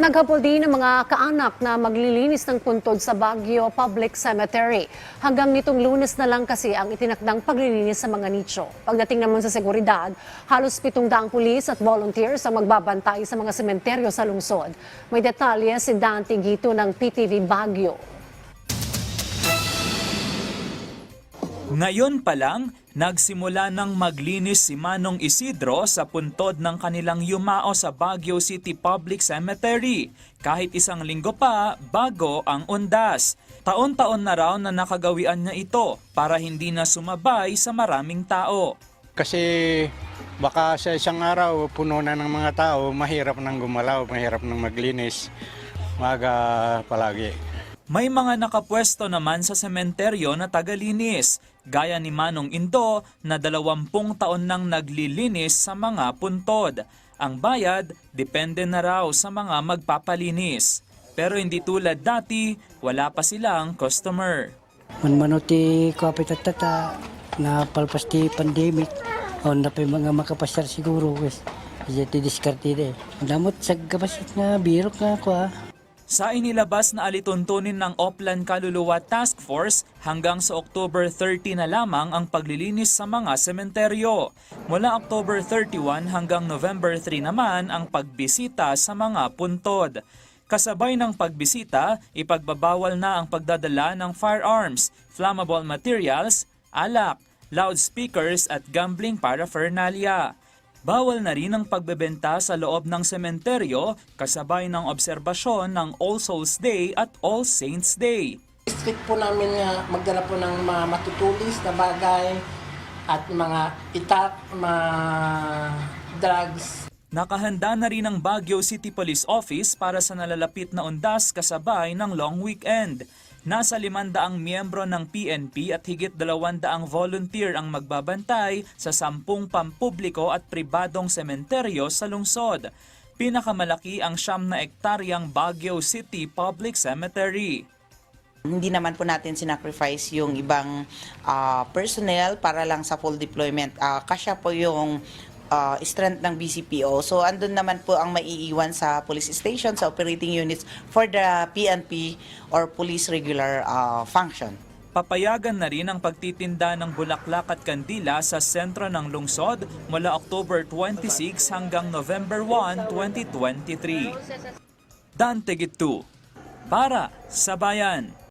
Naghabol din ng mga kaanak na maglilinis ng puntod sa Baguio Public Cemetery. Hanggang nitong lunes na lang kasi ang itinakdang paglilinis sa mga nicho. Pagdating naman sa seguridad, halos pitong daang pulis at volunteers ang magbabantay sa mga sementeryo sa lungsod. May detalye si Dante Gito ng PTV Baguio. Ngayon pa lang, nagsimula ng maglinis si Manong Isidro sa puntod ng kanilang yumao sa Baguio City Public Cemetery. Kahit isang linggo pa, bago ang undas. Taon-taon na raw na nakagawian niya ito para hindi na sumabay sa maraming tao. Kasi baka sa isang araw puno na ng mga tao, mahirap nang gumalaw, mahirap nang maglinis. Maga palagi. May mga nakapwesto naman sa sementeryo na tagalinis, gaya ni Manong Indo na dalawampung taon nang naglilinis sa mga puntod. Ang bayad, depende na raw sa mga magpapalinis. Pero hindi tulad dati, wala pa silang customer. Manmano ti kapit at tata na palpas pandemic. O na pa mga makapasyar siguro. Wes. Iya ti diskarte de. Damot sa gabasit nga birok nga ko ah. Sa inilabas na alituntunin ng Oplan Kaluluwa Task Force, hanggang sa October 30 na lamang ang paglilinis sa mga sementeryo. Mula October 31 hanggang November 3 naman ang pagbisita sa mga puntod. Kasabay ng pagbisita, ipagbabawal na ang pagdadala ng firearms, flammable materials, alak, loudspeakers at gambling paraphernalia. Bawal na rin ang pagbebenta sa loob ng sementeryo kasabay ng obserbasyon ng All Souls Day at All Saints Day. Strict po namin nga magdala po ng mga matutulis na bagay at mga itak, mga drugs. Nakahanda na rin ang Baguio City Police Office para sa nalalapit na undas kasabay ng long weekend. Nasa 500 miyembro ng PNP at higit 200 volunteer ang magbabantay sa sampung pampubliko at pribadong sementeryo sa lungsod. Pinakamalaki ang siyam na ektaryang Baguio City Public Cemetery. Hindi naman po natin sinacrifice yung ibang ah, personnel para lang sa full deployment. Ah, kasya po yung ah, strength ng BCPO. So andun naman po ang maiiwan sa police station, sa operating units for the PNP or police regular ah, function. Papayagan na rin ang pagtitinda ng bulaklak at kandila sa sentro ng lungsod mula October 26 hanggang November 1, 2023. Dante Gitu, para sa Bayan.